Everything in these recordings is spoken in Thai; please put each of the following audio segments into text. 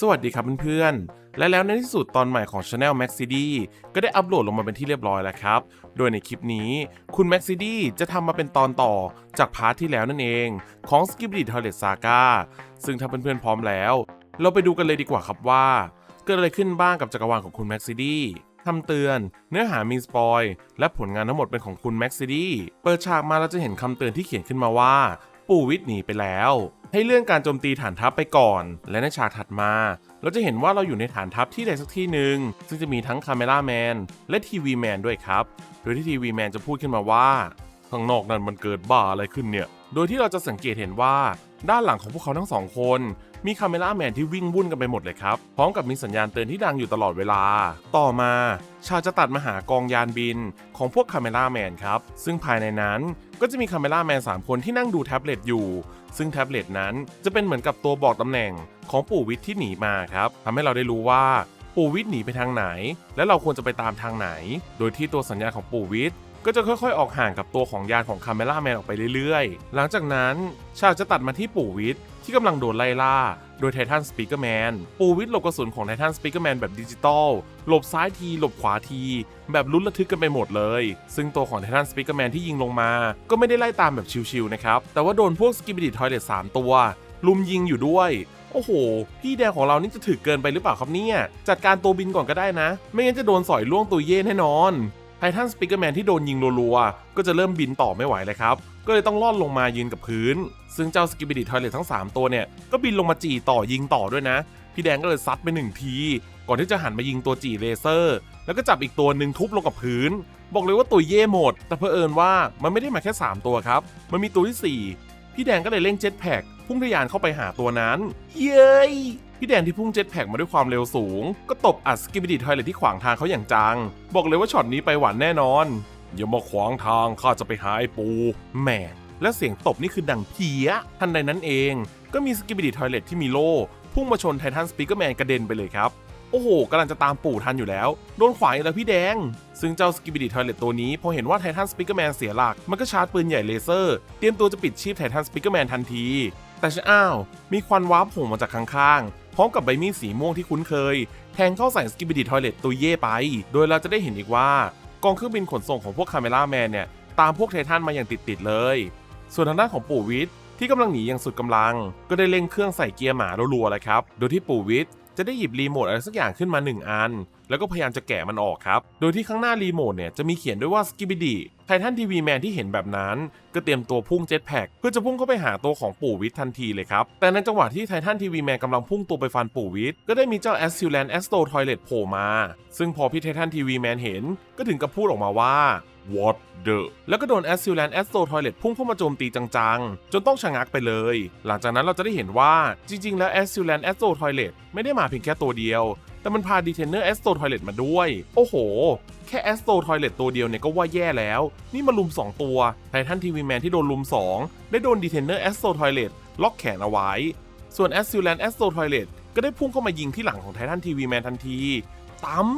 สวัสดีครับเพื่อนๆ และแล้วในที่สุดตอนใหม่ของ Channel Max CD ก็ได้อัปโหลดลงมาเป็นที่เรียบร้อยแล้วครับ โดยในคลิปนี้คุณ Max CD จะทำมาเป็นตอนต่อจากพาร์ทที่แล้วนั่นเองของ s k i p d y Toilet Saga ซึ่งถ้าเพื่อนๆพร้อมแล้ว เราไปดูกันเลยดีกว่าครับว่า เกิดอะไรขึ้นบ้างกับจักรวาลของคุณ Max CD คำเตือน เนื้อหามีสปอยและผลงานทั้งหมดเป็นของคุณ Max CD เปิดฉากมาเราจะเห็นคำเตือนที่เขียนขึ้นมาว่า ปู่วิทย์หนีไปแล้ว ให้เลื่อนการโจมตีฐานทัพไปก่อน และในฉากถัดมา เราจะเห็นว่าเราอยู่ในฐานทัพที่ใดสักที่หนึ่งซึ่งจะมีทั้งคาเมล่าแมนและทีวีแมนด้วยครับ โดยที่ทีวีแมนจะพูดขึ้นมาว่าข้างนอกนั้นมันเกิดบ้าอะไรขึ้นเนี่ย โดยที่เราจะสังเกตเห็นว่า ด้านหลังของพวกเขาทั้งสองคน มีคาเมล่าแมนที่วิ่งวุ่นกันไปหมดเลยครับ พร้อมกับมีสัญญาณเตือนที่ดังอยู่ตลอดเวลา ต่อมา ชาจะตัดมาหากองยานบินของพวกคาเมล่าแมนครับ ซึ่งภายในนั้นก็จะมีคาเมล่าแมน3คนที่นั่งดูแท็บเล็ตอยู่ ซึ่งแท็บเล็ตนั้นจะเป็นเหมือนกับตัวบอกตำแหน่งของปู่วิทย์ที่หนีมาครับทำให้เราได้รู้ว่าปู่วิทย์หนีไปทางไหน และเราควรจะไปตามทางไหน โดยที่ตัวสัญญาณของปู่วิทย์ ก็จะค่อยๆ ออกห่างกับตัวของยานของคาเมล่าแมนออกไปเรื่อยๆ หลังจากนั้นฉากจะตัดมาที่ปู่วิทย์ที่กำลังโดนไล่ล่า โดยไททันสปีกเกอร์แมนปู่วิทหลบกระสุนของไททันสปีกเกอร์แมนแบบดิจิตอลหลบซ้ายที หลบขวาที แบบลุ้นระทึกกันไปหมดเลย ซึ่งตัวของไททันสปีกเกอร์แมนที่ยิงลงมา ก็ไม่ได้ไล่ตามแบบชิวๆนะครับ แต่ว่าโดนพวกสกิบิดิทอยเลตสามตัว ลุมยิงอยู่ด้วยโอ้โห พี่แดงของเรานี่จะถึกเกินไปหรือเปล่าครับเนี่ย จัดการตัวบินก่อนก็ได้นะ ไม่งั้นจะโดนสอยล่วงตัวเย่แน่นอน ททันสปีกเกอร์แมนที่โดนยิงรัวๆ ก็จะเริ่มบินต่อไม่ไหวเลยครับ ก็เลยต้องล่อนลงมายืนกับพื้น ซึ่งเจ้าสกิบิดิทอยเลตทั้ง 3 ตัวเนี่ย ก็บินลงมาจี่ต่อยิงต่อด้วยนะ พี่แดงก็เลยซัดไปหนึ่งที ก่อนที่จะหันมายิงตัวจี่เลเซอร์ แล้วก็จับอีกตัวหนึ่งทุบลงกับพื้น บอกเลยว่าตัวเย่หมด แต่เพอเอิญว่ามันไม่ได้มาแค่ 3 ตัวครับ มันมีตัวที่ 4 พี่แดงก็เลยเร่งเจ็ตแพ็กพุ่งทะยานเข้าไปหาตัวนั้น เย้ย พี่แดงที่พุ่งเจ็ตแพ็กมาด้วยความเร็วสูง ก็ตบอัดสกิบิดิทอยเลตที่ขวางทางเขาอย่างจัง บอกเลยว่าช็อตนี้ไปหวานแน่นอน อย่ามาขวางทางข้าจะไปหาไอ้ปูแหมและเสียงตบนี่คือดังเพี้ย ทันใดนั้นเอง ก็มีสกิบิดิทอยเลตที่มีโล่พุ่งมาชนไททันสปีกเกอร์แมนกระเด็นไปเลยครับโอ้โหกำลังจะตามปู่ทันอยู่แล้ว โดนขวางอีกแล้วพี่แดง ซึ่งเจ้าสกิบิดิทอยเลตตัวนี้ พอเห็นว่าไททันสปีกเกอร์แมนเสียหลัก มันก็ชาร์จปืนใหญ่เลเซอร์ เตรียมตัวจะปิดชีพไททันสปีกเกอร์แมนทันที แต่ชอ้าว มีควันวาร์ปโผล่มาจากข้างๆ พร้อมกับใบมีดสีม่วงที่คุ้นเคย แทงเข้าใส่สกิบิดิทอยเลตตัวเย่ไป โดยเราจะได้เห็นอีกว่ากองเครื่องบินขนส่งของพวกคาเมล่าแมนเนี่ยตามพวกไททันมาอย่างติดๆเลย ส่วนทางด้านของปู่วิทย์ที่กำลังหนีอย่างสุดกำลัง ก็ได้เร่งเครื่องใส่เกียร์หมารัวๆเลยครับ โดยที่ปู่วิทย์จะได้หยิบรีโมทอะไรสักอย่างขึ้นมา 1 อัน แล้วก็พยายามจะแกะมันออกครับ โดยที่ข้างหน้ารีโมทเนี่ยจะมีเขียนด้วยว่าสกิบิดีไททันทีวีแมนที่เห็นแบบนั้น ก็เตรียมตัวพุ่งเจ็ตแพ็กเพื่อจะพุ่งเข้าไปหาตัวของปู่วิทย์ทันทีเลยครับ แต่ในจังหวะที่ไททันทีวีแมนกำลังพุ่งตัวไปฟันปู่วิทย์ก็ได้มีเจ้าแอสซิลแลนแอสโตทอยเลตโผล่มา ซึ่งพอพี่ไททันทีวีแมนเห็นก็ถึงกับพูดออกมาว่า what the แล้วก็โดนแอสซิลแลนแอสโตทอยเลตพุ่งเข้ามาโจมตีจังๆ จนต้องชะงักไปเลย หลังจากนั้นเราจะได้เห็นว่าจริงๆ แล้วแอสซิลแลนแอสโตทอยเลตไม่ได้มาเพียงแค่ตัวเดียว แต่มันพาดีเทนเนอร์แอสโตทอยเลตมาด้วย โอ้โห แค่แอสโตทอยเลตตัวเดียวเนี่ยก็ว่าแย่แล้ว นี่มาลุม 2 ตัวไททันทีวีแมนที่โดนลุม 2 ได้โดนดีเทนเนอร์แอสโตทอยเลตล็อกแขนเอาไว้ ส่วนแอสซิลแลนแอสโตทอยเลตก็ได้พุ่งเข้ามายิงที่หลังของไททันทีวีแมนทันที ตั้ม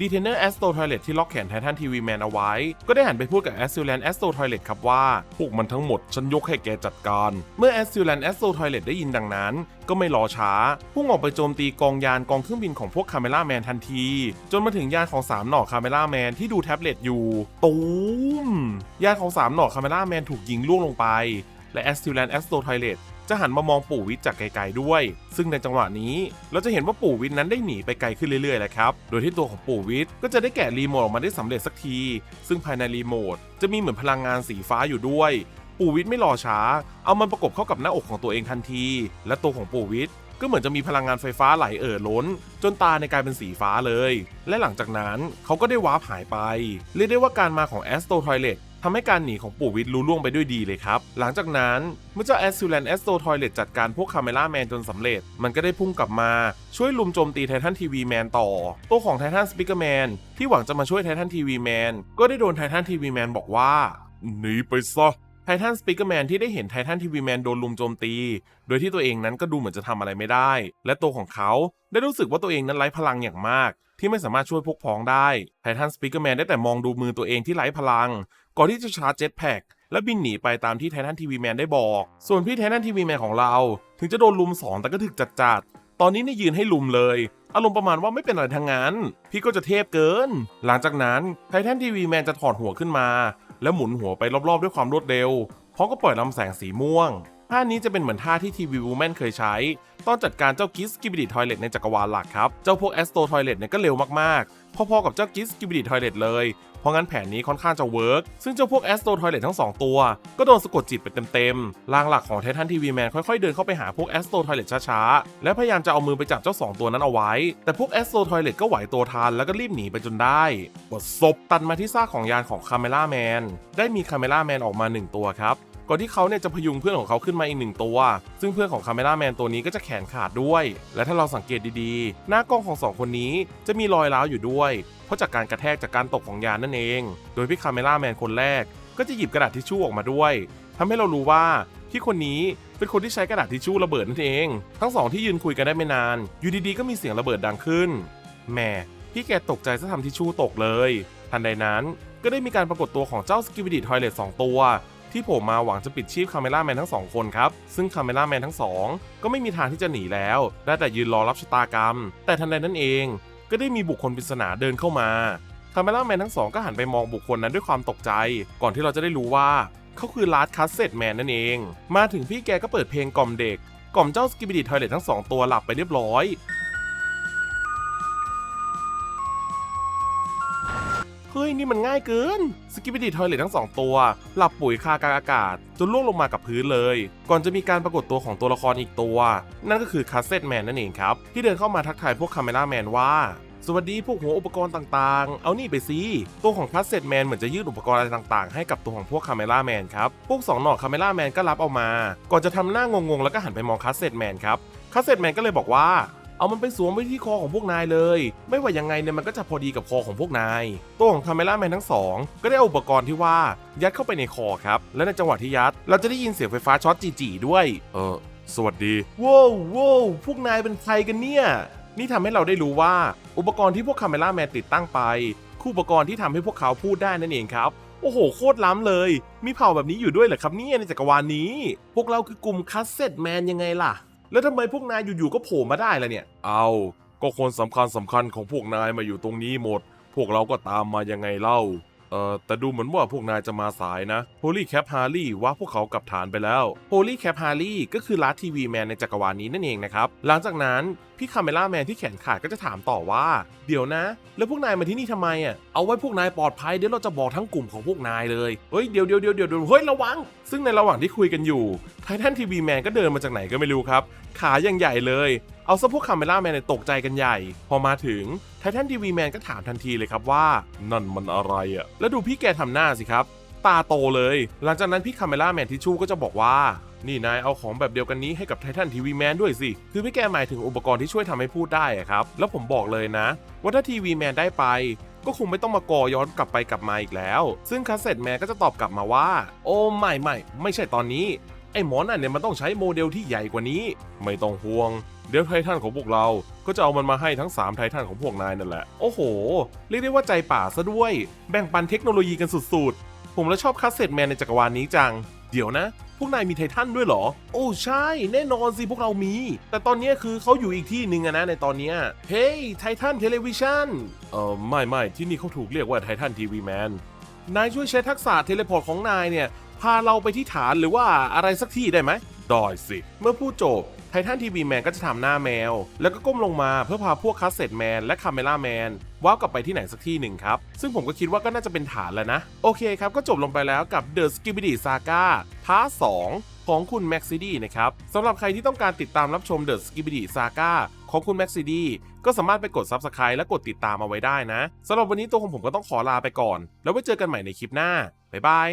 ดีเทนเนอร์แอสโตทอยเลตที่ล็อกแขนไททันทีวีแมนเอาไว้ ก็ได้หันไปพูดกับแอสซิลแลนแอสโตทอยเลตครับว่า พวกมันทั้งหมดฉันยกให้แกจัดการ เมื่อแอสซิลแลนแอสโตทอยเลตได้ยินดังนั้น ก็ไม่รอช้า พุ่งออกไปโจมตีกองยานกองเครื่องบินของพวกคาเมล่าแมนทันที จนมาถึงยานของ 3 หน่อคาเมล่าแมนที่ดูแท็บเล็ตอยู่ ตูมยานของ 3 หน่อคาเมล่าแมนถูกยิงล่วงลงไปและแอสซิลแลนแอสโตทอยเลต จะหันมามองปู่วิทย์จากไกลๆด้วย ซึ่งในจังหวะนี้เราจะเห็นว่าปู่วิทย์นั้นได้หนีไปไกลขึ้นเรื่อยๆแหละครับ โดยที่ตัวของปู่วิทย์ก็จะได้แกะรีโมทออกมาได้สำเร็จสักที ซึ่งภายในรีโมทจะมีเหมือนพลังงานสีฟ้าอยู่ด้วยปู่วิทย์ไม่รอช้า เอามันประกบเข้ากับหน้าอกของตัวเองทันที และตัวของปู่วิทย์ก็เหมือนจะมีพลังงานไฟฟ้าไหลเอ่อล้น จนตาในกลายเป็นสีฟ้าเลย และหลังจากนั้นเขาก็ได้วาร์ปหายไป เรียกได้ว่าการมาของแอสโตทอยเลต ทำให้การหนีของปู่วิทย์ลุล่วงไปด้วยดีเลยครับ หลังจากนั้นเมื่อเจ้าแอสซิลแลนแอสโตทอยเลตจัดการพวกคาเมล่าแมนจนสำเร็จ มันก็ได้พุ่งกลับมาช่วยลุมโจมตีไททันทีวีแมนต่อ ตัวของไททันสปิเกอร์แมนที่หวังจะมาช่วยไททันทีวีแมนก็ได้โดนไททันทีวีแมนบอกว่าหนีไปซะไททันสปิเกอร์แมนที่ได้เห็นไททันทีวีแมนโดนลุมโจมตี โดยที่ตัวเองนั้นก็ดูเหมือนจะทำอะไรไม่ได้ และตัวของเขาได้รู้สึกว่าตัวเองนั้นไร้พลังอย่างมาก ที่ไม่สามารถช่วยพวกพ้องได้ ไททันสปิเกอร์แมนได้แต่มองดูมือตัวเองที่ไร้พลัง ก่อนที่จะชาร์จเจ็ตแพ็กและบินหนีไปตามที่ไททันทีวีแมนได้บอก ส่วนพี่ไททันทีวีแมนของเรา ถึงจะโดนลุมสองแต่ก็ถึกจัดจัดๆ ตอนนี้นี่ยยืนให้ลุมเลย อารมณ์ประมาณว่าไม่เป็นอะไรทั้งนั้น พี่ก็จะเทพเกิน หลังจากนั้นไททันทีวีแมนจะถอดหัวขึ้นมา แล้วหมุนหัวไปรอบๆด้วยความรวดเร็วพร้อมก็ปล่อยลำแสงสีม่วง ท่านี้จะเป็นเหมือนท่าที่ทีวีวูแมนเคยใช้ ตอนจัดการเจ้ากิสกิบิดิทอยเลตในจักรวาลหลักครับ เจ้าพวกแอสโตทอยเลตเนี่ยก็เร็วมากๆ พอๆกับเจ้ากิสกิบิดิทอยเลตเลย เพราะงั้นแผนนี้ค่อนข้างจะเวิร์กซึ่งเจ้าพวกแอสโตทอยเลตทั้งสองตัว ก็โดนสะกดจิตไปเต็มๆร่างหลักของไททันทีวีแมนค่อยๆเดินเข้าไปหาพวกแอสโตทอยเลตช้าๆ และพยายามจะเอามือไปจับเจ้าสองตัวนั้นเอาไว้ แต่พวกแอสโตทอยเลตก็ไหวตัวทันแล้วก็รีบหนีไปจนได้บทศพตัดมาที่ซากของยานของคาเมล่าแมนได้มีคาเมล่าแมนออกมาหนึ่งตัวครับ ก่อนที่เขาเนี่ยจะพยุงเพื่อนของเขาขึ้นมาอีกหนึ่งตัว ซึ่งเพื่อนของคาเมล่าแมนตัวนี้ก็จะแขนขาดด้วย และถ้าเราสังเกตดีๆ หน้ากล้องของสองคนนี้จะมีรอยร้าวอยู่ด้วย เพราะจากการกระแทกจากการตกของยานนั่นเอง โดยพี่คาเมล่าแมนคนแรก ก็จะหยิบกระดาษทิชชู่ออกมาด้วยทำให้เรารู้ว่าพี่คนนี้เป็นคนที่ใช้กระดาษทิชชู่ระเบิดนั่นเอง ทั้งสองที่ยืนคุยกันได้ไม่นาน อยู่ดีๆ ก็มีเสียงระเบิดดังขึ้น แหม พี่แกตกใจซะทำทิชชู่ตกเลย ทันใดนั้นก็ได้มีการปรากฏตัวของเจ้าสกิบิดิทอยเลตสองตัว ที่ผล่มาหวังจะปิดชีพคาเมล่าแมนทั้งสองคนครับ ซึ่งคาเมล่าแมนทั้งสองก็ไม่มีทางที่จะหนีแล้ว ได้แต่ยืนรอรับชะตากรรม แต่ทันใดนั้นเอง ก็ได้มีบุคคลปริศนาเดินเข้ามาคาเมล่าแมนทั้งสองก็หันไปมองบุคคลนั้นด้วยความตกใจ ก่อนที่เราจะได้รู้ว่าเขาคือลาร์ดคัสเซตแมนนั่นเอง มาถึงพี่แกก็เปิดเพลงกล่อมเด็ก กล่อมเจ้าสกิบิดิทอยเลตทั้งสองตัวหลับไปเรียบร้อย ฮ้ยนี่มันง่ายเกินสกิปปี้ดีทอยเลตทั้งสองตัว หลับปุ๋ยคากลางอากาศ จนล่วงลงมากับพื้นเลย ก่อนจะมีการปรากฏตัวของตัวละครอีกตัว นั่นก็คือคาสเซตแมนนั่นเองครับ ที่เดินเข้ามาทักทายพวกคาเมล่าแมนว่าสวัสดีพวกหัวอุปกรณ์ต่างๆ เอานี่ไปสิตัวของคาสเซตแมนเหมือนจะยื่นอุปกรณ์อะไรต่างๆ ให้กับตัวของพวกคาเมล่าแมนครับ พวกสองหน่อคาเมล่าแมนก็รับเอามา ก่อนจะทำหน้างงๆ แล้วก็หันไปมองคาสเซตแมนครับคาสเซตแมนก็เลยบอกว่า เอามันไปสวมไว้ที่คอของพวกนายเลย ไม่ว่ายังไงเนี่ยมันก็จะพอดีกับคอของพวกนาย ตัวของคาเมล่าแมนทั้งสองก็ได้เอาอุปกรณ์ที่ว่ายัดเข้าไปในคอครับ และในจังหวะที่ยัด เราจะได้ยินเสียงไฟฟ้าช็อตจีๆด้วย เออ สวัสดีว้าวว้าวพวกนายเป็นใครกันเนี่ย นี่ทำให้เราได้รู้ว่า อุปกรณ์ที่พวกคาเมล่าแมนติดตั้งไปคืออุปกรณ์ที่ทำให้พวกเขาพูดได้นั่นเองครับโอ้โห โคตรล้ำเลย มีเผ่าแบบนี้อยู่ด้วยเหรอครับเนี่ยในจักรวาลนี้ พวกเราคือกลุ่มคัสเซ็ตแมนยังไงล่ะ แล้วทำไมพวกนายอยู่ๆก็โผล่มาได้ล่ะเนี่ย เอาก็คนสำคัญสำคัญของพวกนายมาอยู่ตรงนี้หมด พวกเราก็ตามมายังไงเล่า เอ่อ แต่ดูเหมือนว่าพวกนายจะมาสายนะโฮลี่แคปฮาร์ลี่ว่าพวกเขากลับฐานไปแล้วโฮลี่แคปฮาร์ลี่ก็คือลัททีวีแมนในจักรวาลนี้นั่นเองนะครับ หลังจากนั้น พี่คาเมล่าแมนที่แขนขาดก็จะถามต่อว่า เดี๋ยวนะ แล้วพวกนายมาที่นี่ทำไมอะ เอาไว้พวกนายปลอดภัยเดี๋ยวเราจะบอกทั้งกลุ่มของพวกนายเลย เฮ้ยเดี๋ยวเดี๋ยวเดี๋ยวเดี๋ยวเฮ้ยระวัง ซึ่งในระหว่างที่คุยกันอยู่ไททันทีวีแมนก็เดินมาจากไหนก็ไม่รู้ครับ ขายังใหญ่เลย เอาซะพวกคาเมล่าแมนตกใจกันใหญ่ พอมาถึงไททันทีวีแมนก็ถามทันทีเลยครับว่า นั่นมันอะไรอะ แล้วดูพี่แกทำหน้าสิครับ ตาโตเลย หลังจากนั้นพี่คาเมล่าแมนทิชชู่ก็จะบอกว่า นี่นายเอาของแบบเดียวกันนี้ให้กับไททันทีวีแมนด้วยสิ คือพี่แกหมายถึงอุปกรณ์ที่ช่วยทำให้พูดได้อะครับ แล้วผมบอกเลยนะ ว่าถ้าทีวีแมนได้ไป ก็คงไม่ต้องมากอย้อนกลับไปกลับมาอีกแล้ว ซึ่งคัสเซ็ตแมนก็จะตอบกลับมาว่า โอ้ไม่ไม่ไม่ใช่ตอนนี้ ไอ้หมอนั่นเนี่ยมันต้องใช้โมเดลที่ใหญ่กว่านี้ ไม่ต้องห่วง เดี๋ยวไททันของพวกเรา ก็จะเอามันมาให้ทั้ง 3 ไททันของพวกนายนั่นแหละ โอ้โห เรียกได้ว่าใจป่าซะด้วย แบ่งปันเทคโนโลยีกันสุดๆ ผมแล้วชอบคัสเซ็ตแมนในจักรวาลนี้จัง เดี๋ยวนะ พวกนายมีไททันด้วยเหรอ โอ้ใช่ แน่นอนสิพวกเรามี แต่ตอนนี้คือเขาอยู่อีกที่หนึ่งอะนะในตอนนี้ เฮ้ยไททันเทเลวิชันเออไม่ไม่ที่นี่เขาถูกเรียกว่าไททันทีวีแมน นายช่วยใช้ทักษะเทเลพอร์ตของนายเนี่ย พาเราไปที่ฐานหรือว่าอะไรสักที่ได้ไหมได้สิ เมื่อพูดจบไททันทีวีแมนก็จะทำหน้าแมว แล้วก็ก้มลงมาเพื่อพาพวกคัสเซ็ตแมนและคาเมล่าแมน ว้าวกลับไปที่ไหนสักที่หนึ่งครับ ซึ่งผมก็คิดว่าก็น่าจะเป็นฐานแล้วนะ โอเคครับ ก็จบลงไปแล้วกับ The s k i b i d y Saga พาร์ท2ของคุณแม็กซิดีนะครับสำหรับใครที่ต้องการติดตามรับชม The s k i b i d y Saga ของคุณแม็กซิดีก็สามารถไปกด Subscribe และกดติดตามเอาไว้ได้นะสำหรับวันนี้ตัวของผมก็ต้องขอลาไปก่อน แล้วไว้เจอกันใหม่ในคลิปหน้าบ๊ายบาย